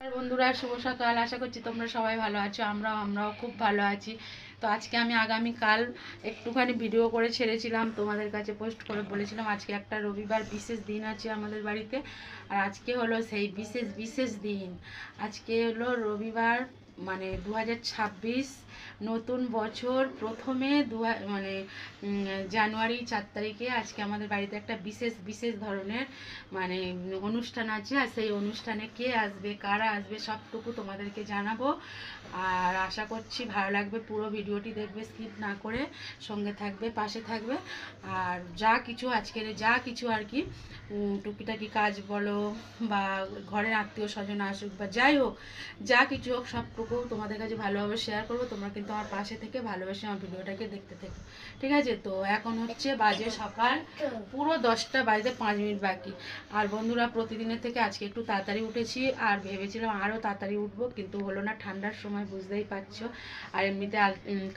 বন্ধুরা, শুভ সকাল। আশা করছি তোমরা সবাই ভালো আছো, আমরাও আমরাও খুব ভালো আছি। তো আজকে আমি আগামীকাল একটুখানি ভিডিও করে ছেড়েছিলাম, তোমাদের কাছে পোস্ট করে বলেছিলাম, আজকে একটা রবিবার বিশেষ দিন আছে আমাদের বাড়িতে। আর আজকে হলো সেই বিশেষ বিশেষ দিন। আজকে হলো রবিবার মানে দু হাজার ছাব্বিশ নতুন বছর প্রথমে দু মানে জানুয়ারি চার তারিখে আজকে আমাদের বাড়িতে একটা বিশেষ বিশেষ ধরনের মানে অনুষ্ঠান আছে। আর সেই অনুষ্ঠানে কে আসবে, কারা আসবে সবটুকু তোমাদেরকে জানাব। আর আশা করছি ভালো লাগবে, পুরো ভিডিওটি দেখবে, স্কিপ না করে সঙ্গে থাকবে, পাশে থাকবে। আর যা কিছু আজকের, যা কিছু আর কি টুকিটাকি কাজ বলো বা ঘরের আত্মীয় স্বজন আসুক বা যাই হোক, যা কিছু হোক সবটুকু তোমাদের কাছে ভালোভাবে শেয়ার করব, তোমরা কিন্তু আমার পাশে থেকে ভালোবেসে আমার ভিডিওটাকে দেখতে থেকো। ঠিক আছে? তো এখন হচ্ছে বাজে সকাল, পুরো দশটা বাজতে পাঁচ মিনিট বাকি। আর বন্ধুরা, প্রতিদিনের থেকে আজকে একটু তাড়াতাড়ি উঠেছি, আর ভেবেছিলাম আরও তাড়াতাড়ি উঠবো, কিন্তু হলো না, ঠান্ডার সময়, বুঝতেই পারছ। আর এমনিতে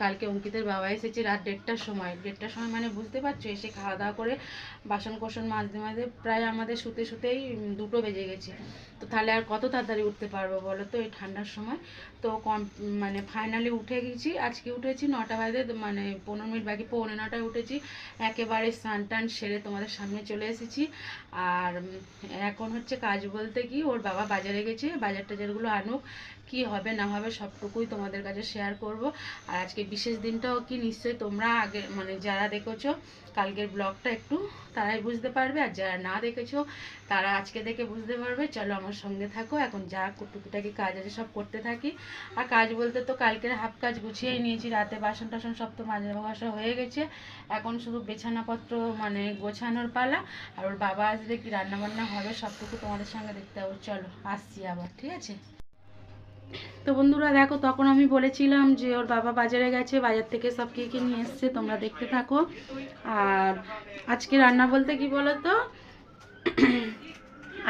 কালকে অঙ্কিতের বাবা এসেছে রাত দেড়টার সময়। দেড়টার সময় মানে বুঝতে পারছ, এসে খাওয়া দাওয়া করে বাসন কোসন মাঝে মাঝে প্রায় আমাদের শুতে শুতেই দুটো বেজে গেছে। তো তাহলে আর কত তাড়াতাড়ি উঠতে পারব বলো তো এই ঠান্ডার সময়? তো কম মানে ফাইনালি উঠে গেছি। আজকে উঠেছি নটা বাজে মানে পনেরো মিনিট বাকি, পৌনে নটায় উঠেছি। একেবারে স্নান টান সেরে তোমাদের সামনে চলে এসেছি। আর এখন হচ্ছে কাজ বলতে কি, ওর বাবা বাজারে গেছে, বাজার টাজারগুলো আনুক। কি হবে না হবে সবটুকুই তোমাদের কাছে শেয়ার করব। আর আজকে বিশেষ দিনটাও কি নিশ্চয়ই তোমরা আগে মানে যারা দেখেছ কালকের ব্লগটা একটু, তারাই বুঝতে পারবে। আর যারা না দেখেছ, তারা আজকে দেখে বুঝতে পারবে। চলো আমার সঙ্গে থাকো। এখন যা টুকিটাকি কাজ আছে সব করতে থাকি। আর কাজ বলতে তো কালকের হাফ কাজ গুছিয়েই নিয়েছি। রাতে বাসন টাসন সব তো মাজা ঘষা হয়ে গেছে। এখন শুধু বেছানাপত্র মানে গোছানোর পালা। আর ওর বাবা আসবে কি রান্নাবান্না হবে সবটুকু তোমাদের সঙ্গে দেখতে হবে। চলো, আসছি আবার, ঠিক আছে? তো বন্ধুরা দেখো, তখন আমি বলেছিলাম যে ওর বাবা বাজারে গেছে, বাজার থেকে সব কী কী নিয়ে এসছে, তোমরা দেখতে থাকো। আর আজকে রান্না বলতে কি বলো তো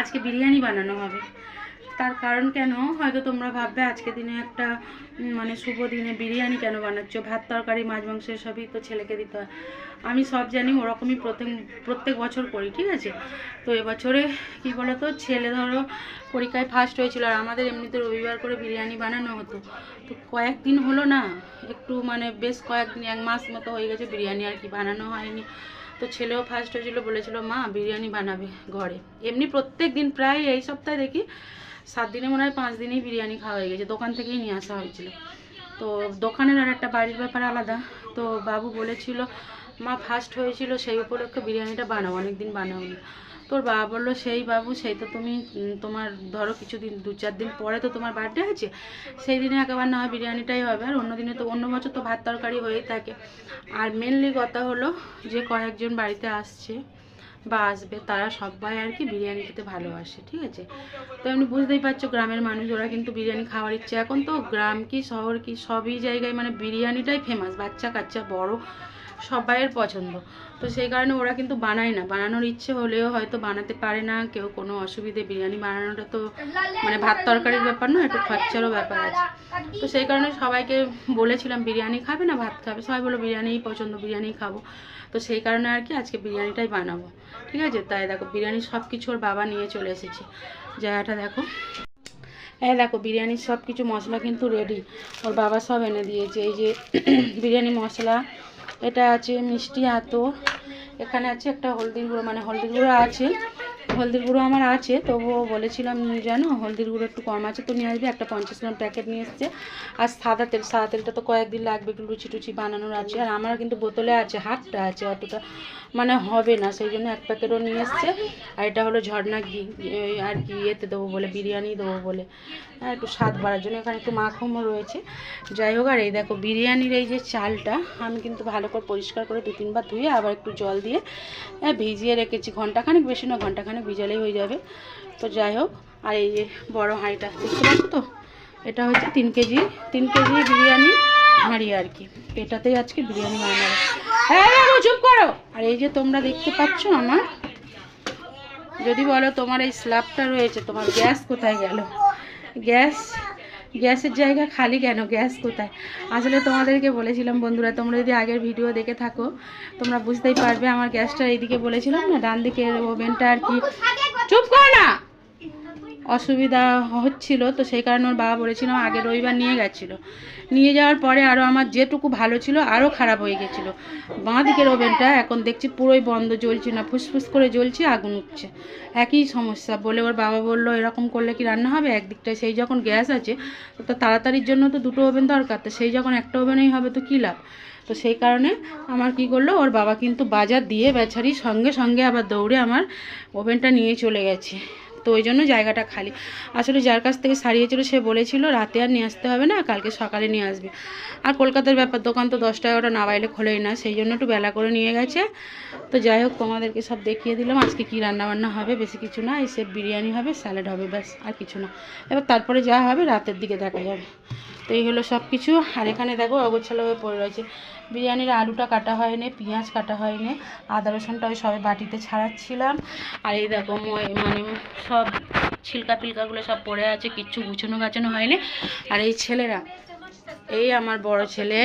আজকে বিরিয়ানি বানানো হবে। তার কারণ কেন? হয়তো তোমরা ভাববে আজকে দিনে একটা মানে শুভ দিনে বিরিয়ানি কেন বানাচ্ছ? ভাত, তরকারি, মাছ মাংস সবই তো ছেলেকে দিতে হয়। আমি সব জানি, ওরকমই প্রত্যেক প্রত্যেক বছর করি, ঠিক আছে? তো এবছরে কি বলতো, ছেলে ধরো পরীক্ষায় ফার্স্ট হয়েছিল, আর আমাদের এমনিতে রবিবার করে বিরিয়ানি বানানো হতো। তো কয়েকদিন হলো না, একটু মানে বেশ কয়েকদিন, এক মাস মতো হয়ে গেছে বিরিয়ানি আর কি বানানো হয়নি। তো ছেলেও ফার্স্ট হয়েছিল, বলেছিল, মা, বিরিয়ানি বানাবে ঘরে। এমনি প্রত্যেক দিন, প্রায় এই সপ্তাহে দেখি, সাত দিনে মনে হয় পাঁচ দিনেই বিরিয়ানি খাওয়া হয়ে গেছে, দোকান থেকেই নিয়ে আসা হয়েছিল। তো দোকানের আর একটা বাড়ির ব্যাপার আলাদা। তো বাবু বলেছিল মা ফার্স্ট হয়েছিল সেই উপলক্ষে বিরিয়ানিটা বানাও অনেক দিন বানাওনি তোর বাবা বলল, সেই বাবু, সেই তো তুমি তোমার ধরো কিছুদিন, দু চার দিন পরে তো তোমার বার্থডে আছে সেই দিনে একেবারে না হয় বিরিয়ানিটাই হবে। আর অন্য দিনে তো, অন্য বছর তো ভাত তরকারি হয়েই থাকে। আর মেনলি কথা হলো যে, কয়েকজন বাড়িতে আসছে বা আসবে, তারা সবাই আর কি বিরিয়ানি খেতে ভালোবাসে, ঠিক আছে? তো এমনি বুঝতেই পারছ, গ্রামের মানুষ, ওরা কিন্তু বিরিয়ানি খাওয়ার ইচ্ছে। এখন তো গ্রাম কি, শহর কি, সবই জায়গায় মানে বিরিয়ানিটাই ফেমাস বাচ্চা কাচ্চা বড় সবাইয়ের পছন্দ। তো সেই কারণে ওরা কিন্তু বানায় না। বানানোর ইচ্ছে হলেও হয়তো বানাতে পারে না। কেউ কোনো অসুবিধে বিরিয়ানি বানানোটা তো মানে ভাত তরকারির ব্যাপার না একটু খরচারও ব্যাপার আছে। তো সেই কারণে সবাইকে বলেছিলাম, বিরিয়ানি খাবে না, ভাত খাবে? সবাই বলো বিরিয়ানিই পছন্দ বিরিয়ানি খাব। তো সেই কারণে আর কি আজকে বিরিয়ানিটাই বানাবো। ঠিক আছে? তাই দেখো, বিরিয়ানি সব কিছু ওর বাবা নিয়ে চলে এসেছে। জায়গাটা দেখো। হ্যাঁ দেখো, বিরিয়ানির সব কিছু মশলা কিন্তু রেডি ওর বাবা সব এনে দিয়েছে। এই যে বিরিয়ানি মশলা এটা আছে মিষ্টি আতো এখানে আছে একটা হলদির গুঁড়ো মানে হলদির গুঁড়ো আছে। হলদির গুঁড়ো আমার আছে, তবুও বলেছিলাম জানো হলদির গুঁড়ো একটু কম আছে, তো নিয়ে আসবে, একটা পঞ্চাশ গ্রাম প্যাকেট নিয়ে এসছে। আর সাদা তেল, সাদা তেলটা তো কয়েকদিন লাগবে, একটু লুচি টুচি বানানোর আছে। আর আমার কিন্তু বোতলে আছে, হাতটা আছে অতটা মানে হবে না, সেই জন্য এক প্যাকেটও নিয়ে এসছে। আর এটা হলো ঝর্ণা ঘি আর কি ইয়েতে দেবো বলে, বিরিয়ানি দেবো বলে। হ্যাঁ একটু স্বাদ বাড়ার জন্য এখানে একটু মাখমও রয়েছে। যাই হোক, আর এই দেখো, বিরিয়ানির এই যে চালটা, আমি কিন্তু ভালো করে পরিষ্কার করে দু তিনবার ধুয়ে আবার একটু জল দিয়ে হ্যাঁ ভিজিয়ে রেখেছি ঘন্টাখানেক, বেশি না ঘন্টাখানেক ভিজালেই হয়ে যাবে। তো যাই হোক, আর এই যে বড়ো হাঁড়িটা, দেখতে পাচ্ছ তো? এটা হচ্ছে তিন কেজি তিন কেজি বিরিয়ানি হাঁড়ি আর কি। এটাতেই আজকে বিরিয়ানি বানানো হ্যাঁ চুপ করো। আর এই যে তোমরা দেখতে পাচ্ছ আমার, যদি বলো তোমার এই স্ল্যাবটা রয়েছে, তোমার গ্যাস কোথায় গেল? গ্যাস গ্যাসের জায়গা খালি কেন? গ্যাস কোথায়? আসলে তোমাদেরকে বলেছিলাম, বন্ধুরা, তোমরা যদি আগের ভিডিও দেখে থাকো, তোমরা বুঝতেই পারবে আমার গ্যাসটা এইদিকে বলেছিলাম না, ডান দিকের ওভেনটা আর কি। চুপ কর না! অসুবিধা হচ্ছিল, তো সেই কারণে ওর বাবা বলেছিল আগে রবিবার নিয়ে গেছিল। নিয়ে যাওয়ার পরে আরও আমার যেটুকু ভালো ছিল আরও খারাপ হয়ে গেছিল। বাঁ দিকের ওভেনটা এখন দেখছি পুরোই বন্ধ, জ্বলছে না, ফুসফুস করে জ্বলছে, আগুন উঠছে। একই সমস্যা, বলে ওর বাবা বলল, এরকম করলে কি রান্না হবে? একদিকটায় সেই যখন গ্যাস আছে, তো তাড়াতাড়ির জন্য তো দুটো ওভেন দরকার, তো সেই যখন একটা ওভেনেই হবে, তো কী লাভ? তো সেই কারণে আমার কি করল, ওর বাবা কিন্তু বাজার দিয়ে বেচারি সঙ্গে সঙ্গে আবার দৌড়ে আমার ওভেনটা নিয়ে চলে গেছে। তো ওই জন্য জায়গাটা খালি। আসলে যার কাছ থেকে সারিয়েছিল সে বলেছিল, রাতে আর নিয়ে আসতে হবে না, কালকে সকালে নিয়ে আসবে। আর কলকাতার ব্যাপার, দোকান তো দশটা এগারোটা, না বাইলে খোলেই না, সেই জন্য একটু বেলা করে নিয়ে গেছে। তো যাই হোক, তোমাদেরকে সব দেখিয়ে দিলাম, আজকে কী রান্নাবান্না হবে, বেশি কিছু না এসে বিরিয়ানি হবে, স্যালাড হবে, ব্যাস, আর কিছু না। এবার তারপরে যা হবে, রাতের দিকে দেখা যাবে। তো এই হলো সব কিছু। আর এখানে দেখো অগোছালো হয়ে পড়ে রয়েছে। বিরিয়ানির আলুটা কাটা হয়নি, পেঁয়াজ কাটা হয়নি, আদা রসুনটা ওই সবে বাটিতে ছাড়াচ্ছিলাম। আর এই দেখো মানে সব ছিলকা পিলকাগুলো সব পড়ে আছে, কিচ্ছু গুছানো গাছানো হয়নি। আর এই ছেলেরা, এই আমার বড় ছেলে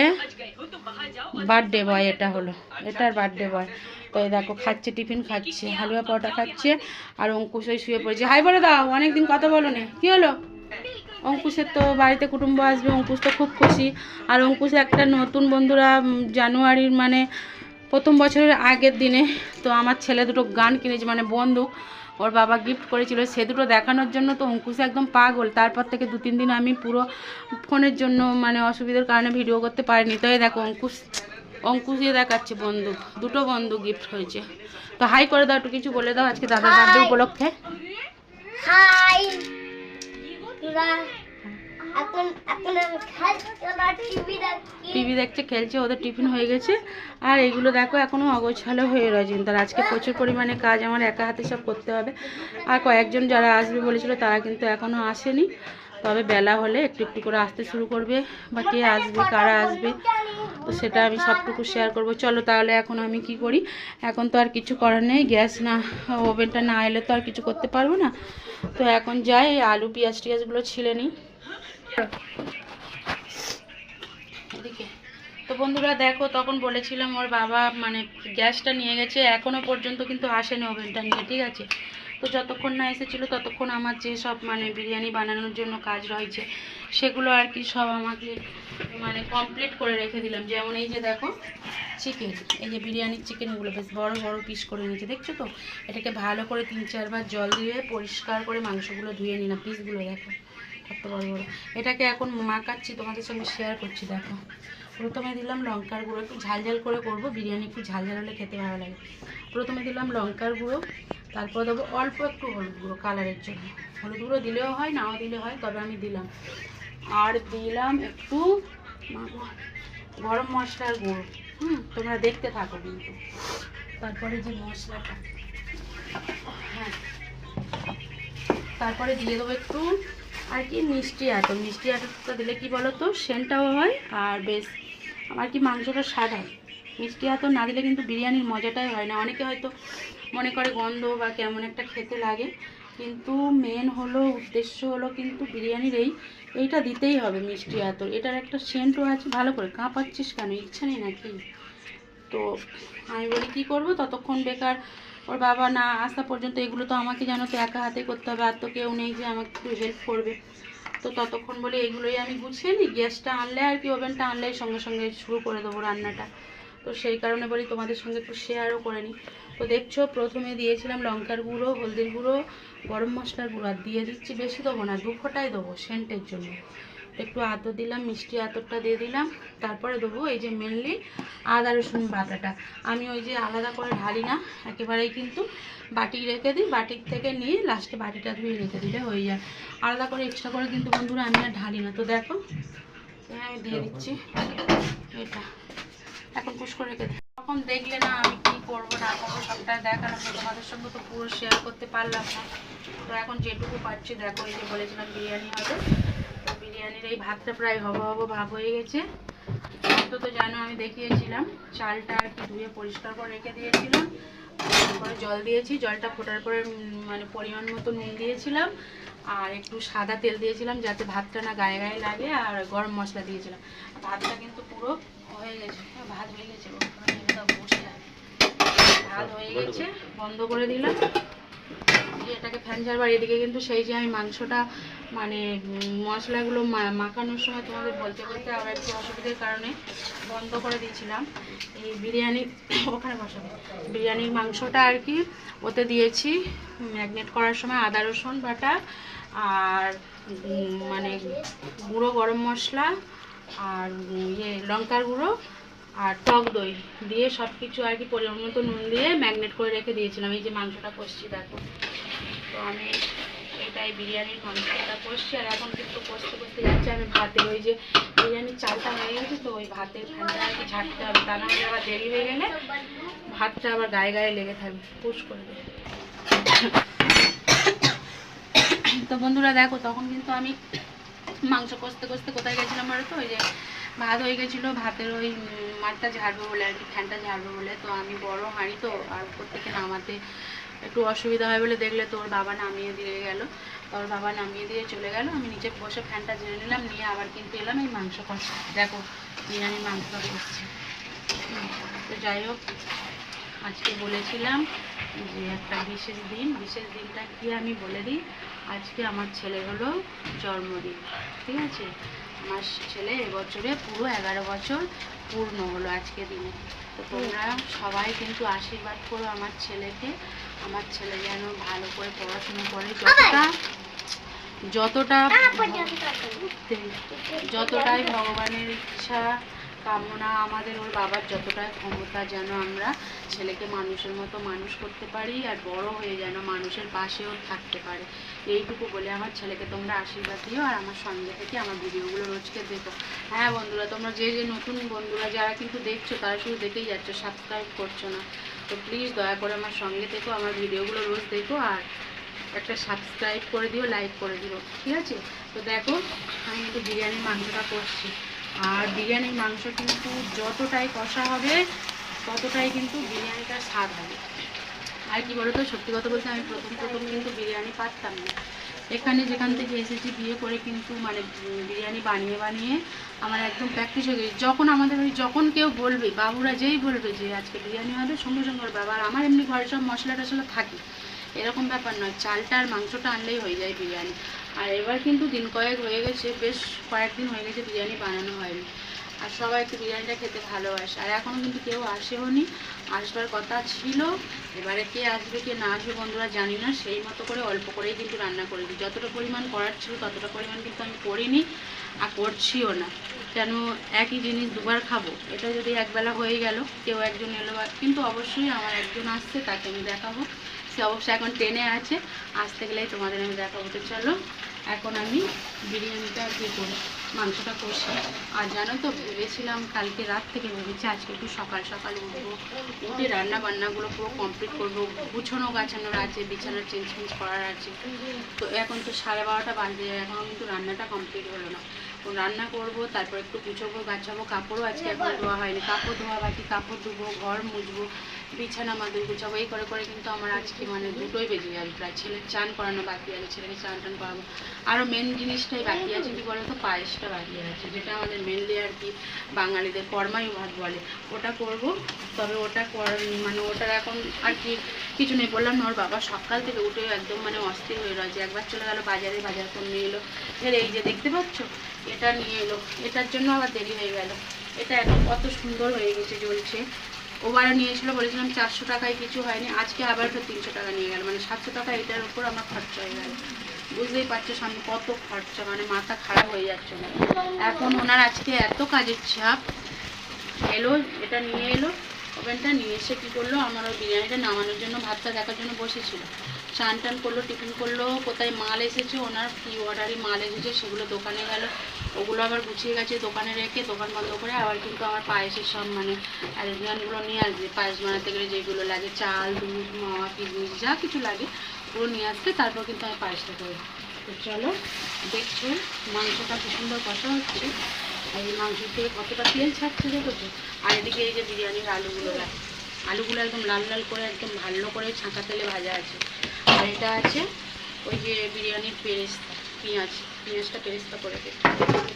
বার্থডে বয় এটা হলো, এটার বার্থডে বয় তো এই দেখো খাচ্ছে, টিফিন খাচ্ছে, হালুয়া পরোটা খাচ্ছে, আর অঙ্কুশ ওই শুয়ে পড়েছে। হাই বলে দাও অনেকদিন কথা বলো নি, কী হলো? অঙ্কুশের তো বাড়িতে কুটুম্ব আসবে অঙ্কুশ তো খুব খুশি। আর অঙ্কুশ একটা নতুন বন্ধুরা জানুয়ারির মানে প্রথম বছরের আগের দিনে তো আমার ছেলে দুটো গান কিনেছে মানে বন্দুক ওর বাবা গিফট করেছিল সে দুটো দেখানোর জন্য তো অঙ্কুশ একদম পাগল। তারপর থেকে দু তিন দিন আমি পুরো ফোনের জন্য মানে অসুবিধার কারণে ভিডিও করতে পারিনি। তো এই দেখো অঙ্কুশ অঙ্কুশ দেখাচ্ছে বন্দুক দুটো বন্দুক গিফট হয়েছে। তো হাই করে দাও একটু কিছু বলে দাও আজকে দাদার বার্থডে উপলক্ষে। হাই টিভি দেখছি, খেলছে, ওদের টিফিন হয়ে গেছে। আর এগুলো দেখো এখনও অগোছালো হয়ে রয়েছে। তার আজকে প্রচুর পরিমাণে কাজ আমার একা হাতে সব করতে হবে। আর কয়েকজন যারা আসবে বলেছিল, তারা কিন্তু এখনও আসেনি। তবে বেলা হলে একটু একটু করে আসতে শুরু করবে বা কে আসবে, কারা আসবে, তো সেটা আমি সবটুকু শেয়ার করব। চলো তাহলে এখন আমি কি করি? এখন তো আর কিছু করার নেই, গ্যাস না, ওভেনটা না এলে তো আর কিছু করতে পারব না। তো এখন যাই, আলু, পেঁয়াজ টিয়াজগুলো ছিলে নিই তো বন্ধুরা দেখো, তখন বলেছিলাম ওর বাবা মানে গ্যাসটা নিয়ে গেছে এখনও পর্যন্ত কিন্তু আসেনি ওভেনটা নিয়ে, ঠিক আছে? তো যতক্ষণ না এসেছিল ততক্ষণ আমার যে সব মানে বিরিয়ানি বানানোর জন্য কাজ রয়েছে, সেগুলো আর কি সব আমাকে মানে কমপ্লিট করে রেখে দিলাম। যেমন এই যে দেখো চিকেন এই যে বিরিয়ানির চিকেনগুলো বেশ বড় বড় পিস করে নিয়েছে, দেখছ তো? এটাকে ভালো করে তিন চারবার জল দিয়ে পরিষ্কার করে মাংসগুলো ধুয়ে নিলাম পিসগুলো দেখো, কত বড় বড়। এটাকে এখন মাখাচ্ছি, তোমাদের সঙ্গে শেয়ার করছি, দেখো। প্রথমে দিলাম লঙ্কার গুঁড়ো, একটু ঝাল ঝাল করে করব, বিরিয়ানি একটু ঝাল ঝাল হলে খেতে ভালো লাগে। প্রথমে দিলাম লঙ্কার গুঁড়ো তারপর দেবো অল্প একটু হলুদ গুঁড়ো কালারের জন্য। হলুদ গুঁড়ো দিলেও হয়, নাও দিলে হয়, তবে আমি দিলাম। আর দিলাম একটু গরম মশলার গুঁড়ো, হুম, তোমরা দেখতে থাকো কিন্তু। তারপরে যে মশলাটা হ্যাঁ। তারপরে দিয়ে দেবো একটু আর কি মিষ্টি আটো মিষ্টি আটোটা দিলে কি বলো তো সেন্টটাও হয় আর বেশ, আমার কি মাংসটা স্বাদ হয়। মিষ্টি আতো না দিলে কিন্তু বিরিয়ানির মজাটাই হয় না। অনেকে হয়তো মনে করে গন্ধ বা কেমন একটা খেতে লাগে। কিন্তু মেন হলো, উদ্দেশ্য হলো কিন্তু বিরিয়ানির এই, এইটা দিতেই হবে মিষ্টি আতর। এটার একটা সেন্টও আছে, ভালো করে কাঁপাচ্ছিস কেন? ইচ্ছা নেই নাকি? তো আমি বলি, কী করব? ততক্ষণ বেকার ওর বাবা না আসা পর্যন্ত এগুলো তো আমাকে যেন তো একা হাতে করতে হবে, আর তো কেউ নেই যে আমাকে একটু হেল্প করবে। তো ততক্ষণ বলে এগুলোই আমি গুছিয়ে নিই, গ্যাসটা আনলে আর কি ওভেনটা আনলেই সঙ্গে সঙ্গে শুরু করে দেবো রান্নাটা। তো সেই কারণে বলি তোমাদের সঙ্গে একটু শেয়ারও করে নিই। তো দেখছ প্রথমে দিয়েছিলাম লঙ্কার গুঁড়ো হলদির গুঁড়ো গরম মশলার গুঁড়ো আর দিয়ে দিচ্ছি বেশি দেবো না দু ফোঁটাই দেবো সেন্টের জন্য। একটু আতর দিলাম মিষ্টি আতরটা দিয়ে দিলাম তারপরে দেবো এই যে মেনলি আদা রসুন বাটাটা। আমি ওই যে আলাদা করে ঢালি না একেবারেই কিন্তু বাটি রেখে দিই বাটির থেকে নিয়ে লাস্টে বাটিটা ধুয়ে রেখে দিলে হয়ে যায়। আলাদা করে এক্সট্রা করে কিন্তু বন্ধুরা আমি আর ঢালি না তো দেখো। এই আমি দিয়ে দিচ্ছি। এটা এখন পুশ করে রেখে দিই। তখন দেখলে না আমি কি করব, না করব সবটা দেখানো তো তোমাদের সঙ্গে তো পুরো শেয়ার করতে পারলাম না। তো এখন যেটুকু পাচ্ছি দেখো, এই যে বলেছিলাম বিরিয়ানি হবে। তো বিরিয়ানির এই ভাতটা প্রায় হব হব ভাব হয়ে গেছে। তো তো জানো আমি দেখিয়েছিলাম, চালটা আর কি ধুয়ে পরিষ্কার করে রেখে দিয়েছিলাম। তারপরে জল দিয়েছি, জলটা ফোটার পরে মানে পরিমাণ মতো নুন দিয়েছিলাম। আর একটু সাদা তেল দিয়েছিলাম যাতে ভাতটা না গায়ে গায়ে লাগে, আর গরম মশলা দিয়েছিলাম। ভাতটা কিন্তু পুরো হয়ে গেছে, ভাত হয়ে গেছে হয়ে গেছে বন্ধ করে দিলাম। এটাকে ফ্যান ঝাড়বার এদিকে কিন্তু সেই যে আমি মাংসটা মানে মশলাগুলো মাখানোর সময় তোমাদের বলতে বলতে আবার একটু অসুবিধার কারণে বন্ধ করে দিয়েছিলাম। এই বিরিয়ানি ওখানে বসাবো। বিরিয়ানির মাংসটা আর কি ওতে দিয়েছি ম্যাগনেট করার সময় আদা রসুন বাটা আর মানে গুঁড়ো গরম মশলা আর ইয়ে লঙ্কার গুঁড়ো আর টক দই দিয়ে সব কিছু আর কি পরিমাণ মতো নুন দিয়ে ম্যাগনেট করে রেখে দিয়েছিলাম। এই যে মাংসটা কষছি, দেখো। তো আমি এটাই বিরিয়ানির মাংসটা কষছি। আর এখন কিন্তু কষতে কষতে যাচ্ছে। আমি ভাতে ওই যে বিরিয়ানির চালটা হয়ে গেছে, তো ওই ভাতের ফ্যানটা আর কি ঝাড়তে হবে। তা না আবার দেরি হয়ে গেলে ভাতটা আবার গায়ে গায়ে লেগে থাকবে। পুশ করে দেবে তো বন্ধুরা, দেখো, তখন কিন্তু আমি মাংস কষতে কষতে কোথায় গেছিলাম বলো তো? ওই যে ভাত হয়ে গেছিল, ভাতের ওই মাঠটা ঝাড়বো বলে আর কি, ফ্যানটা ঝাড়বো বলে। তো আমি বড় হাঁড়ি তো, আর থেকে নামাতে একটু অসুবিধা হয় বলে দেখলে তোর বাবা নামিয়ে দিয়ে গেল। তোর বাবা নামিয়ে দিয়ে চলে গেল, আমি নিচে বসে ফ্যানটা ঝেড়ে নিলাম, নিয়ে আবার কিন্তু এলাম এই মাংস কষা, দেখো, বিরিয়ানির মাংসটা করছি তো যাই হোক, আজকে বলেছিলাম যে একটা বিশেষ দিন, বিশেষ দিনটা কি আমি বলে দিই? আজকে আমার ছেলে হলো জন্মদিন ঠিক আছে? আমার ছেলে এবছরে পুরো এগারো বছর পূর্ণ হলো আজকে দিনে। তো তোমরা সবাই কিন্তু আশীর্বাদ করো আমার ছেলেকে। আমার ছেলে যেন ভালো করে পড়াশোনা করে যতটা যতটা যতটাই ভগবানের ইচ্ছা কামনা আমাদের ওর বাবার যতটাই ক্ষমতা যেন আমরা ছেলেকে মানুষের মতো মানুষ করতে পারি আর বড় হয়ে যেন মানুষের পাশেও থাকতে পারে। এইটুকু বলে আমার ছেলেকে তোমরা আশীর্বাদ দিও আর আমার সঙ্গে থেকে আমার ভিডিওগুলো রোজকে দেখো। হ্যাঁ বন্ধুরা, তোমরা যে যে নতুন বন্ধুরা যারা কিন্তু দেখছ, তারা শুধু দেখেই যাচ্ছ সাবস্ক্রাইব করছ না। তো প্লিজ দয়া করে আমার সঙ্গে থেকো, আমার ভিডিওগুলো রোজ দেখো আর একটা সাবস্ক্রাইব করে দিও লাইক করে দিও। ঠিক আছে? তো দেখো, আমি একটু বিরিয়ানির মাংসটা করছি। বিরিয়ানির মাংস কিন্তু যতটাই কষা হবে, ততটাই কিন্তু বিরিয়ানিটার স্বাদ হবে। আর কি বলতো, সত্যি কথা বলতে আমি প্রথম প্রথম কিন্তু বিরিয়ানি পারতাম না। এখানে যেখান থেকে এসেছি, বিয়ে করে কিন্তু মানে বিরিয়ানি বানিয়ে বানিয়ে আমার একদম প্র্যাকটিস হয়ে গেছে। যখন আমাদের ওই যখন কেউ বলবে, বাবুরা যেই বলবে যে আজকে বিরিয়ানি হবে, সঙ্গে সঙ্গে বাবা আর আমার এমনি ঘরে সব মশলা টশলা থাকে। এরকম ব্যাপার নয়, চালটা আর মাংসটা আনলেই হয়ে যায় বিরিয়ানি। আর এবার কিন্তু দিন কয়েক হয়ে গেছে, বেশ কয়েকদিন হয়ে গেছে বিরিয়ানি বানানো হয়নি। আর সবাই একটু বিরিয়ানিটা খেতে ভালোবাসে। আর এখনও কিন্তু কেউ আসেও নি। আসবার কথা ছিল। এবারে কে আসবে, কে না আসবে বন্ধুরা জানি না। সেই মতো করে অল্প করেই কিন্তু রান্না করেছি যতটা পরিমাণ করার ছিল, ততটা পরিমাণ কিন্তু আমি করিনি আর করছিও না। কেন একই জিনিস দুবার খাব? এটা যদি একবেলা হয়ে গেল, কেউ একজন এলো কিন্তু অবশ্যই আমার একজন আসছে, তাকে আমি দেখাবো। সে অবশ্যই এখন ট্রেনে আছে। আসতে গেলেই তোমাদের আমি দেখাবো। তো চলো এখন আমি বিরিয়ানিটা দিয়ে করি মাংসটা কষি আর জানো তো, ভেবেছিলাম কালকে রাত থেকে ভেবেছি আজকে একটু সকাল সকাল উঠবো, উঠে রান্না বান্নাগুলো পুরো কমপ্লিট করব। গুছানো গাছানোর আছে, বিছানা চেঞ্জ চেঞ্জ করার আছে। তো এখন তো সাড়ে বারোটা বাজে এখনও কিন্তু রান্নাটা কমপ্লিট হলো না। রান্না করব, তারপর একটু গুছাবো, গাছাবো, কাপড়ও আজকে এখন ধোয়া হয়নি। কাপড় ধোয়া বাকি, কাপড় ধুবো, ঘর মুছবো। বিছানা মাদুর গুছাবো, এই করে করে কিন্তু আমার আজকে মানে দুটোই বেজে যাবে প্রায় ছেলের চান করানো বাকি আছে, ছেলেকে চান টান করাবো। আরও মেন জিনিসটাই বাকি আছে, কি বলতো? পায়েসটা বাকি আছে, যেটা আমাদের মেনলি আর কি বাঙালিদের কর্মায়ু ভাত বলে। ওটা করব, তবে ওটা কর- মানে ওটার এখন আর কি কিছু নেই। বললাম না, ওর বাবা সকাল থেকে উঠে একদম মানে অস্থির হয়ে রয়েছে। একবার চলে গেল বাজারে, বাজার করে নিয়ে এলো। ফের এই যে দেখতে পাচ্ছ, এটা নিয়ে এলো। এটার জন্য আবার দেরি হয়ে গেল। এটা এখন কত সুন্দর হয়ে গেছে জ্বলছে। ওবারও নিয়েছিল, বলেছিলাম চারশো টাকায় কিছু হয়নি, আজকে আবার ফের তিনশো টাকা নিয়ে গেল মানে সাতশো টাকা এটার উপর আমার খরচা হয়ে গেল। বুঝতেই পারছ সামনে কত খরচা মানে মাথা খারাপ হয়ে যাচ্ছে এখন ওনার আজকে এত কাজের চাপ, এলো, এটা নিয়ে এলো, ওভেনটা নিয়ে এসে কী করল, আমার ওই বিরিয়ানিটা নামানোর জন্য, ভাতটা দেখার জন্য বসেছিল। চান টান করল, টিফিন করল, কোথায় মাল এসেছে, ওনার কি অর্ডারি মাল এসেছে, সেগুলো দোকানে গেল। ওগুলো আবার গুছিয়ে গেছে, দোকানে রেখে দোকান বন্ধ করে আবার কিন্তু আমার পায়েসের সব মানে অ্যারেঞ্জমেন্টগুলো নিয়ে আসবে। পায়েস বানাতে গেলে যেগুলো লাগে, চাল, দুধ, মাওয়া কিশমিশ যা কিছু লাগে পুরো নিয়ে আসবে, তারপর কিন্তু আমি পায়েসটা করব। তো চলো, দেখছ মাংসটা কি সুন্দর কষা হচ্ছে। আর এই মাংস থেকে কতটা তেল ছাড়ছে দেখেছ আর এদিকে এই যে বিরিয়ানির আলুগুলো লাগে আলুগুলো একদম লাল লাল করে, একদম ভালো করে ছাঁকা তেলে ভাজা আছে। আর এটা আছে ওই যে বিরিয়ানির পেরেস্তা। পেঁয়াজ পেঁয়াজটা পেরেস্তা করে দিই।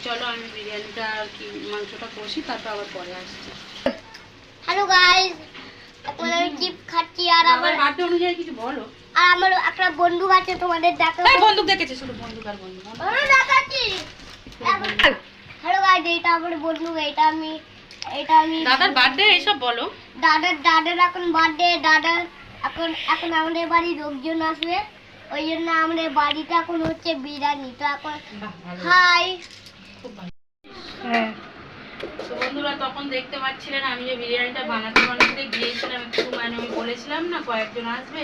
চলো আমি বিরিয়ানিটা আর কি মাংসটা কষি তারপর আবার পরে আসছি। হ্যালো গাইস আমি খাচ্ছি আর আমার বার্থডে অনুযায়ী কিছু বলো। আর আমার একটা বন্ধু আছে তোমাদের দেখা এই বন্দুক দেখেছে শুধু বন্দুক আর বন্দুক। দেখাচ্ছি। হ্যালো এটা আমার বন্ধু এটা আমি এটা আমি দাদার বার্থডে এইসব বলো। দাদার দাদার এখন বার্থডে দাদার এখন এখন আমাদের বাড়ি লোকজন আসবে। ওই জন্য আমাদের বাড়িটা এখন হচ্ছে বিরিয়ানি। তো এখন হাই। খুব ভালো। তো বন্ধুরা তখন দেখতে পাচ্ছিলেন আমি যে বিরিয়ানিটা বানাতে বানাতে গিয়েছিলাম একটু মানে আমি বলেছিলাম না কয়েকজন আসবে।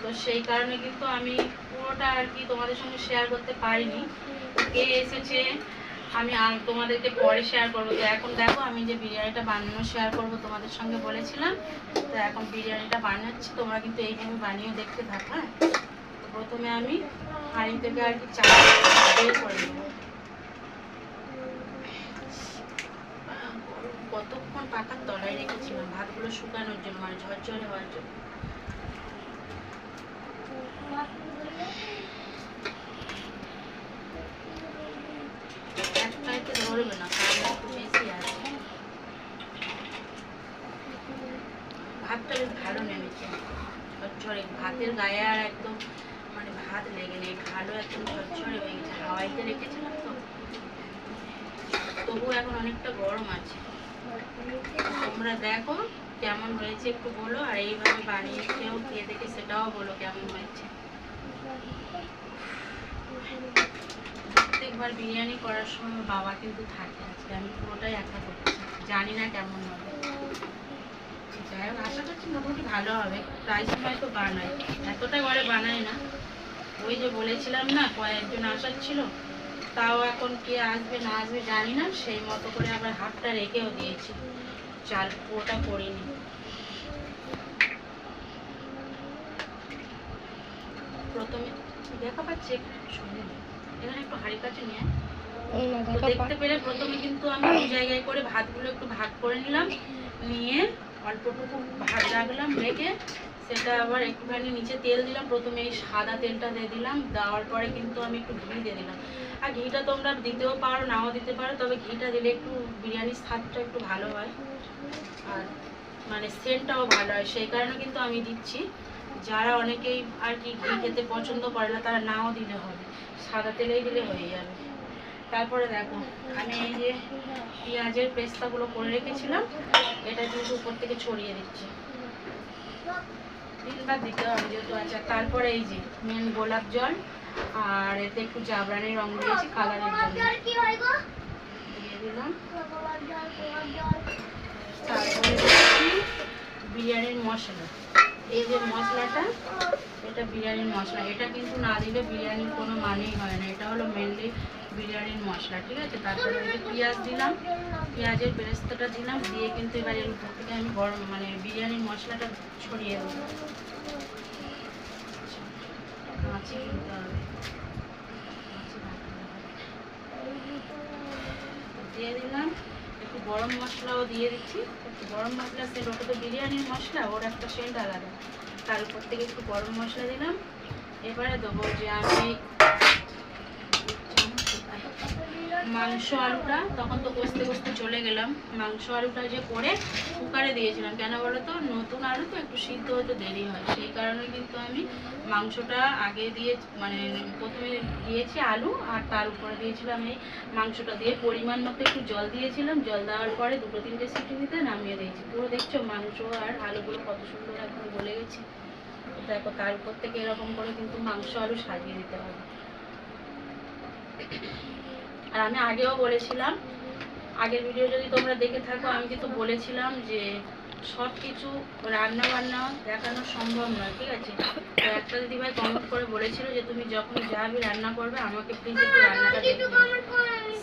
তো সেই কারণে কিন্তু আমি পুরোটা আর কি তোমাদের সঙ্গে শেয়ার করতে পারিনি। কে এসেছে আমি তোমাদেরকে পরে শেয়ার করব। তো এখন দেখো আমি যে বিরিয়ানিটা বানানো শেয়ার করব তোমাদের সঙ্গে বলেছিলাম। তো এখন বিরিয়ানিটা বানাচ্ছি তোমরা কিন্তু এইভাবে বানিয়ে দেখতে থাকো হ্যাঁ? প্রথমে আমি হাঁড়ি থেকে আর কি চাল বের করে নেব। কতক্ষণ পাকার তলায় রেখেছিলাম ভাতগুলো শুকানোর জন্য মানে ঝরঝরে হওয়ার জন্য। ভাতটা বেশ ভালো নেমেছে। ভাতের গায়ে আর একদম ভাত লেগে নেই ভালো একদম ঝরঝরে হয়ে গেছে, হাওয়াইতে রেখেছিলাম তো। তবু এখন অনেকটা গরম আছে। তোমরা দেখো কেমন হয়েছে, একটু বলো, আর এইভাবে বানিয়ে খেয়ে দেখে সেটাও বলো কেমন হয়েছে। প্রত্যেকবার বিরিয়ানি করার সময় বাবা কিন্তু থাকে, আজকে আমি পুরোটাই একা করছি, জানি না কেমন হবে। যাই হোক, আশা করছি মোটামুটি ভালো হবে, প্রায় সময় তো বানাই, এতটা ঘরে বানাই না। ওই যে বলেছিলাম না কয়েকজন আসার ছিল তাও এখন কে আসবে না আসবে জানি না সেই মতো করে আবার হাতটা রেখেও দিয়েছি। চাল পুরোটা করিনি। প্রথমে দেখা পাচ্ছে। এখানে একটু হাড়ি কাছে নিয়ে দেখতে পেলে প্রথমে কিন্তু আমি জায়গায় করে ভাতগুলো একটু ভাগ করে নিলাম নিয়ে অল্পটুকু ভাত রাখলাম রেখে সেটা আবার একটুখানি নিচে তেল দিলাম। প্রথমে এই সাদা তেলটা দিয়ে দিলাম। দেওয়ার পরে কিন্তু আমি একটু ঘি দিয়ে দিলাম। আর ঘিটা তোমরা দিতেও পারো, নাও দিতে পারো, তবে ঘিটা দিলে একটু বিরিয়ানির স্বাদটা একটু ভালো হয়। আর মানে সেন্টটাও ভালো হয়। সেই কারণে কিন্তু আমি দিচ্ছি। যারা অনেকেই আর কি ঘি খেতে পছন্দ করে না, তারা নাও দিলে হবে। সাদা তেলেই দিলে হয়ে যাবে। তারপরে দেখো, আমি এই যে পেঁয়াজের পেস্তাগুলো করে রেখেছিলাম, এটা কিন্তু উপর থেকে ছড়িয়ে দিচ্ছি। তিনবার দিতে হবে যেহেতু আছে আর তারপরে এই যে মেন গোলাপ জল আর এতে একটু জাবরানি রং দিয়েছি কালারের জন্য কি গো? দিয়ে দিলাম। গোলাপ জল গোলাপ জল। তারপরে বিরিয়ানির মশলা। এই যে মশলাটা এটা বিরিয়ানির মশলা। এটা কিন্তু না দিলে বিরিয়ানির কোনো মানেই হয় না। এটা হলো মেনলি বিরিয়ানির মশলা, ঠিক আছে? তারপরে ওই পেঁয়াজ দিলাম, পেঁয়াজের বেরেস্তাটা দিলাম, দিয়ে কিন্তু এবার উপর থেকে আমি গরম মানে বিরিয়ানির মশলাটা ছড়িয়ে দেবো। দিয়ে দিলাম, একটু গরম মশলাও দিয়ে দিচ্ছি। গরম মশলা, সে ওটা তো বিরিয়ানির মশলা, ওর একটা সেন্ট আলাদা। তার উপর থেকে একটু গরম মশলা দিলাম। এবারে দেবো যে আমি মাংস আলুটা, তখন তো কষতে কষতে চলে গেলাম। মাংস আলুটা যে করে কুকারে দিয়েছিলাম, কেন বলো তো? নতুন আলু তো একটু সিদ্ধ হতে দেরি হয়। সেই কারণে কিন্তু আমি মাংসটা আগে দিয়ে মানে প্রথমে দিয়েছি আলু, আর তার উপরে দিয়েছিলাম এই মাংসটা দিয়ে। পরিমাণ মতো একটু জল দিয়েছিলাম। জল দেওয়ার পরে দুটো তিনটে সিটি দিতে নামিয়ে দিয়েছি। পুরো দেখছ মাংস আর আলুগুলো কত সুন্দর একদম গলে গেছে। দেখো, তার উপর থেকে এরকম করে কিন্তু মাংস আলু সাজিয়ে দিতে হবে। আর আমি আগেও বলেছিলাম আগের ভিডিও যদি তোমরা দেখে থাকো আমি কিন্তু বলেছিলাম যে সব কিছু রান্না বান্না দেখানো সম্ভব নয় ঠিক আছে? তো একটা দিদিভাই কমেন্ট করে বলেছিল যে তুমি যখন যাবি রান্না করবে আমাকে প্লিজ একটু রান্নাটা দেখবে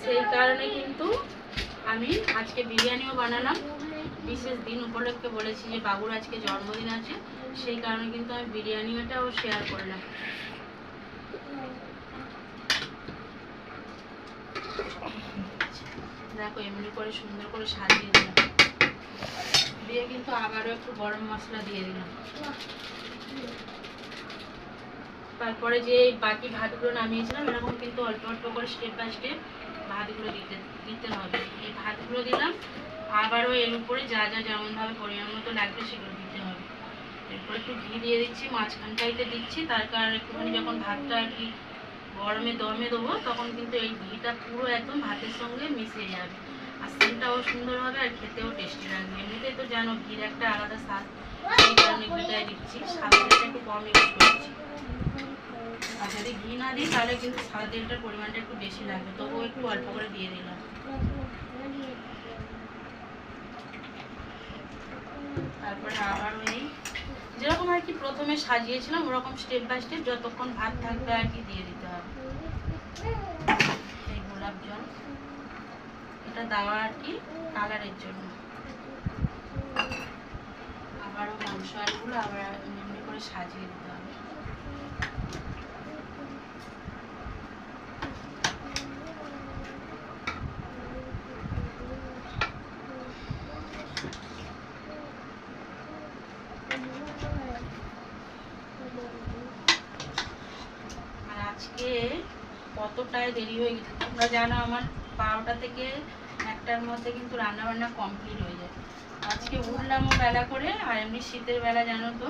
সেই কারণে কিন্তু আমি আজকে বিরিয়ানিও বানালাম। বিশেষ দিন উপলক্ষে বলেছি যে বাবুর আজকে জন্মদিন আছে সেই কারণে কিন্তু আমি বিরিয়ানিটাও শেয়ার করলাম। দেখো, এমনি করে সুন্দর করে সাজিয়ে দিলাম। দিয়ে কিন্তু আবারও একটু গরম মশলা দিয়ে দিলাম। তারপরে যে বাকি ভাতগুলো নামিয়েছিলাম, এরকম কিন্তু অল্প অল্প করে স্টেপ বাই স্টেপ ভাতগুলো দিতে দিতে হবে। এই ভাতগুলো দিলাম, আবারও এর উপরে যা যা যেমনভাবে পরিমাণ মতো লাগবে সেগুলো দিতে হবে। এরপর একটু ঘি দিয়ে দিচ্ছি, মাঝখানটাইতে দিচ্ছি, তার কারণ একটুখানি যখন ভাতটা আর কি গরমে দমে দেবো, তখন কিন্তু এই ঘিটা পুরো একদম ভাতের সঙ্গে মিশে যাবে। আর সেন্টটাও সুন্দর হবে আর খেতেও টেস্টি লাগবে। এমনিতেই তো জানো ঘির একটা আলাদা স্বাদ, সেই কারণে ঘিটাই দিচ্ছি। তেলটা একটু কম ইউজ করছি। আর যদি ঘি না দিই, তাহলে কিন্তু সাদা তেলটার পরিমাণটা একটু বেশি লাগবে। তবুও একটু অল্প করে দিয়ে দিলাম। তারপরে আবার এই যেরকম আর কি প্রথমে সাজিয়েছিলাম, ওরকম স্টেপ বাই স্টেপ যতক্ষণ ভাত থাকবে আর কি দিয়ে দিতে হবে। এই গোলাপ জল, এটা দেওয়া আর কি কালারের জন্য। আবারও মাংস আলগুলো আবার এমনি করে সাজিয়ে দিতে হবে আর আজকে কতটাই দেরি হয়ে গেছে। তোমরা জানো আমার বারোটা থেকে একটার মধ্যে কিন্তু রান্না বান্না কমপ্লিট হয়ে যায়। আজকে উঠলামও বেলা করে, আর এমনি শীতের বেলা জানো তো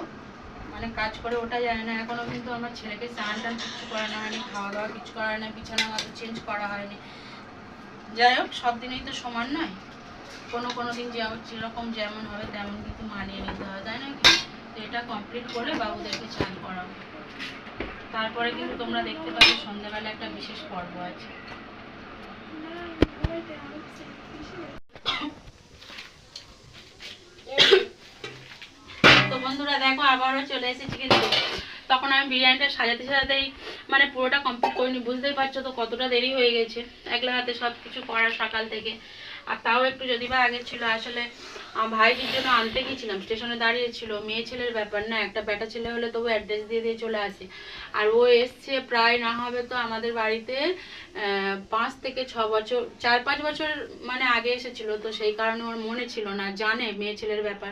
মানে কাজ করে ওটা যায় না। এখনও কিন্তু আমার ছেলেকে স্নান টান কিছু করানো হয়নি খাওয়া দাওয়া কিছু করা হয়নি, বিছানা মতো চেঞ্জ করা হয়নি। যাই হোক, সব দিনেই তো সমান নয়। কোনো কোনো দিন যেমন যেরকম যেমন হবে তেমন কিন্তু মানিয়ে নিতে হয়, তাই না কি? তো এটা কমপ্লিট করে বাবুদেরকে চান করাবো। তারপরে কিন্তু তোমরা দেখতে পাবে সন্ধ্যাবেলা একটা বিশেষ পর্ব আছে। তো বন্ধুরা দেখো, আবারও চলে এসেছি কিন্তু তখন আমি বিরিয়ানিটা সাজাতে সাজাতেই মানে পুরোটা কমপ্লিট করিনি, বুঝতেই পারছ তো কতটা দেরি হয়ে গেছে। একলা হাতে সব কিছু করার সকাল থেকে। আর তাও একটু যদি বা আগে ছিল, আসলে ভাইটির জন্য আনতে গেছিলাম স্টেশনে দাঁড়িয়ে ছিল মেয়ে ছেলের ব্যাপার না, একটা বেটা ছেলে হলে তবু অ্যাড্রেস দিয়ে দিয়ে চলে আসে। আর ও এসছে প্রায় না হবে তো আমাদের বাড়িতে পাঁচ থেকে ছ বছর, চার পাঁচ বছর মানে আগে এসেছিল। তো সেই কারণে ওর মনে ছিল না, জানে মেয়ে ছেলের ব্যাপার।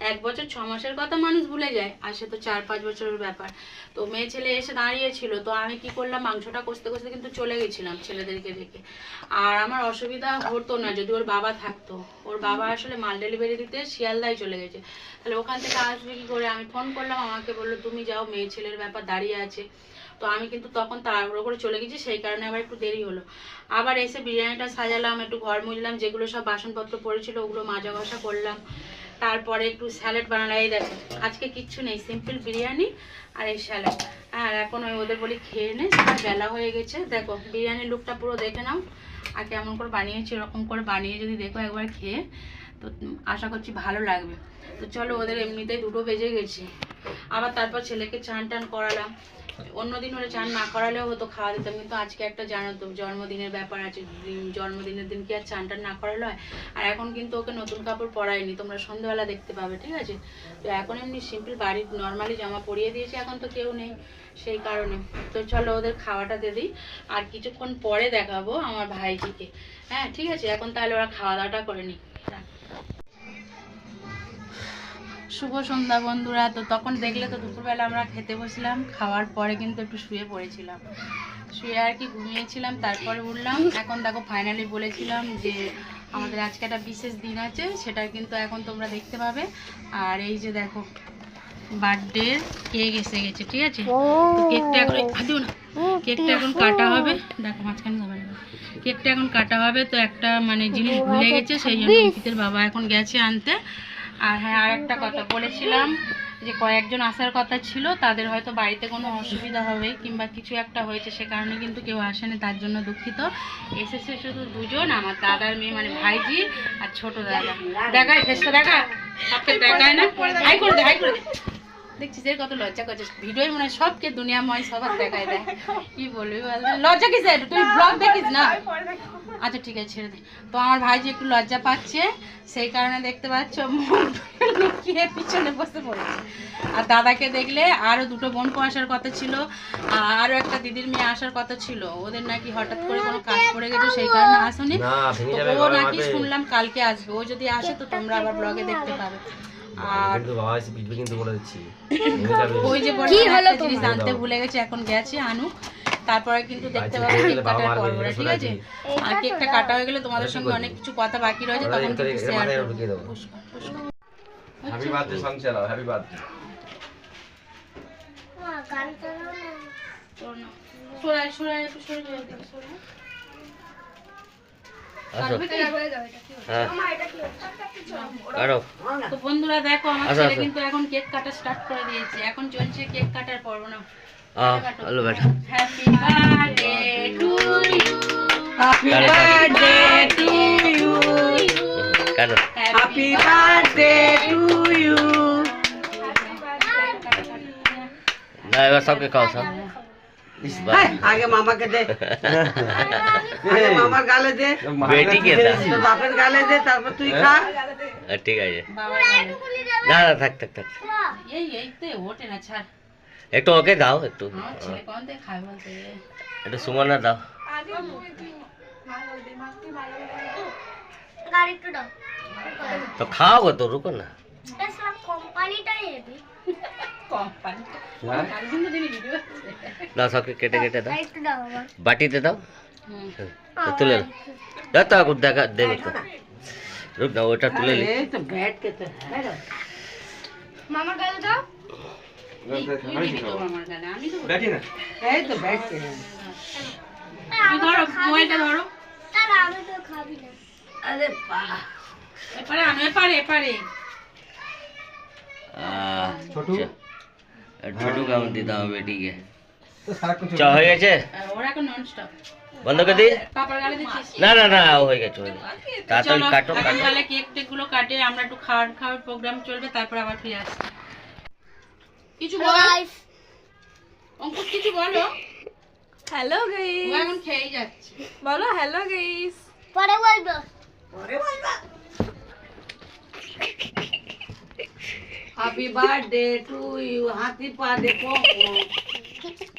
এক বছর ছ মাসের কথা মানুষ ভুলে যায়, আর সে তো চার পাঁচ বছরের ব্যাপার। তো মেয়ে ছেলে এসে দাঁড়িয়েছিল, তো আমি কি করলাম, মাংসটা কষতে কষতে কিন্তু চলে গেছিলাম ছেলেদেরকে রেখে আর আমার অসুবিধা হতো না, যদি ওর বাবা থাকতো। ওর বাবা আসলে মাল ডেলিভারি দিতে শিয়ালদায় চলে গেছে। তাহলে ওখান থেকে আসবে কি করে? আমি ফোন করলাম, আমাকে বলল, তুমি যাও, মেয়ে ছেলের ব্যাপার দাঁড়িয়ে আছে। তো আমি কিন্তু তখন তাড়াহুড়ো করে চলে গেছি, সেই কারণে আবার একটু দেরি হলো। আবার এসে বিরিয়ানিটা সাজালাম, একটু ঘর মুছলাম, যেগুলো সব বাসনপত্র পড়েছিল ওগুলো মাজা ঘষা করলাম। তারপরে একটু স্যালাড বানালাই দেখো, আজকে কিচ্ছু নেই সিম্পল বিরিয়ানি আর এই স্যালাড। আর এখন ওই ওদের বলি খেয়ে নে বেলা হয়ে গেছে। দেখো, বিরিয়ানির লুকটা পুরো দেখে নাও, আর কেমন করে বানিয়েছি, এরকম করে বানিয়ে যদি দেখো একবার খেয়ে, তো আশা করছি ভালো লাগবে। তো চলো, ওদের এমনিতেই দুটো বেজে গেছে। আবার তারপর ছেলেকে চান টান করালাম। অন্যদিন ওরা চান না করালেও হতো, খাওয়া দিতাম। কিন্তু আজকে একটা জানো তো, জন্মদিনের ব্যাপার আছে। জন্মদিনের দিন কি আর চান টান না করালে হয়? আর এখন কিন্তু ওকে নতুন কাপড় পরাইনি, তোমরা সন্ধ্যাবেলা দেখতে পাবে, ঠিক আছে? তো এখন এমনি সিম্পল বাড়ির নর্মালি জামা পরিয়ে দিয়েছি, এখন তো কেউ নেই সেই কারণে। তো চলো ওদের খাওয়াটা দিয়ে দিই। আর কিছুক্ষণ পরে দেখাবো আমার ভাইজিকে। হ্যাঁ ঠিক আছে? এখন তাহলে ওরা খাওয়া দাওয়াটা করে নিই শুভ সন্ধ্যা বন্ধুরা। তো তখন দেখলে তো দুপুরবেলা আমরা খেতে বসলাম খাওয়ার পরে কিন্তু একটু শুয়ে পড়েছিলাম। শুয়ে আর কি ঘুমিয়েছিলাম তারপরে উঠলাম। এখন দেখো ফাইনালি বলেছিলাম যে আমাদের আজকে একটা বিশেষ দিন আছে সেটা কিন্তু এখন তোমরা দেখতে পাবে। আর এই যে দেখো বার্থডে কেক এসে গেছে ঠিক আছে? তো কেকটা এখন দিও না। কেকটা এখন কাটা হবে। দেখো মাঝখানে যাবে না। কেকটা এখন কাটা হবে তো একটা মানে জিনিস ভুলে গেছে সেই জন্য অঙ্কিতের বাবা এখন গেছে আনতে। আর হ্যাঁ আর একটা কথা বলেছিলাম যে কয়েকজন আসার কথা ছিল, তাদের হয়তো বাড়িতে কোনো অসুবিধা হবে কিংবা কিছু একটা হয়েছে, সে কারণে কিন্তু কেউ আসেনি, তার জন্য দুঃখিত। এসেছে শুধু দুজন, আমার দাদার মেয়ে মানে ভাইজি আর ছোট দাদা। দেখায় ফেসটা দেখা। দেখায় না? দেখছিস, এর কত লজ্জা করছিস। ভিডিওই মনে হয় সবকে দুনিয়াময় সবার দেখায় দেয়। কি বলবি বল লজ্জা কিসের? তুই ব্লগ দেখিস না? আচ্ছা ঠিক আছে ছেড়ে দে তো আমার ভাই যে একটু লজ্জা পাচ্ছে সেই কারণে দেখতে পাচ্ছ লুকিয়ে পিছনে বসে পড়েছে। আর দাদাকে দেখলে আরও দুটো বোন আসার কথা ছিল আর আরও একটা দিদির মেয়ে আসার কথা ছিল। ওদের নাকি হঠাৎ করে কোনো কাজ পড়ে গেছে সেই কারণে আসেনি। ও নাকি শুনলাম কালকে আসবে। ও যদি আসে তো তোমরা আবার ব্লগে দেখতে পাবে। আর কিন্তু বাবা এসে পিটবে কিন্তু বলে দিচ্ছি। ভেঙে যাবে। ওই যে একটা জিনিস আনতে ভুলে গেছে এখন গেছে আনুক। তারপরে কিন্তু দেখতে আচ্ছা, পাবে কেক কাটার পর্বটা ঠিক আছে? আর কেকটা কাটা হয়ে গেলে তোমাদের সঙ্গে অনেক কিছু কথা বাকি রয়েছে তখন কিন্তু শেয়ার করব। হ্যাপি বার্থডে সং চালাও হ্যাপি বার্থডে গান চালাও না। একটু হ্যাঁ। কাটো তো বন্ধুরা দেখো আমার আচ্ছা, ছেলে আচ্ছা। কিন্তু এখন কেক কাটা স্টার্ট করে দিয়েছে। এখন চলছে কেক কাটার পর্ব না আহ হ্যালো বেটা happy birthday to you Happy Got it, got it. birthday to you. কাটো Happy birthday to you. না এবার সবকে খাও সব ইস বাহ হাই, আগে মামাকে দে আগে মামার গালে দে বেটি কে দা তোর বাপের গালে দে তারপর তুই খা আহ, ঠিক আছে বাবার খুলে যাবে না না থাক থাক একটু ওকে দাও একটু। বলতে? একটু সুমনা দাও। তো খাও গো তো রুকো না। হ্যাঁ? না। সবকে কেটে কেটে দাও। বাটিতে দাও। তুলে। দাও তো দেখা দেবে তো। রুক না ওটা তুলে নি। হ্যাঁ। মামার গালে দাও। ছোটু দিতে হবে চা হয়ে গেছে বন্ধ করে দিই না না না হয়ে গেছে হয়ে গেছে তাড়াতাড়ি কাটো কাটো কেক টেকগুলো কাটে আমরা একটু খাওয়ার খাওয়ার প্রোগ্রাম চলবে তারপর আবার ফিরে আসছি কিছু বলো গাইস অঙ্কুশ কিছু বলো হ্যালো ও গাইস এখন খেয়েই যাচ্ছে। বলো হ্যালো গাইস পরে বলব। হ্যাপি বার্থডে টু ইউ হাতি পা দেখো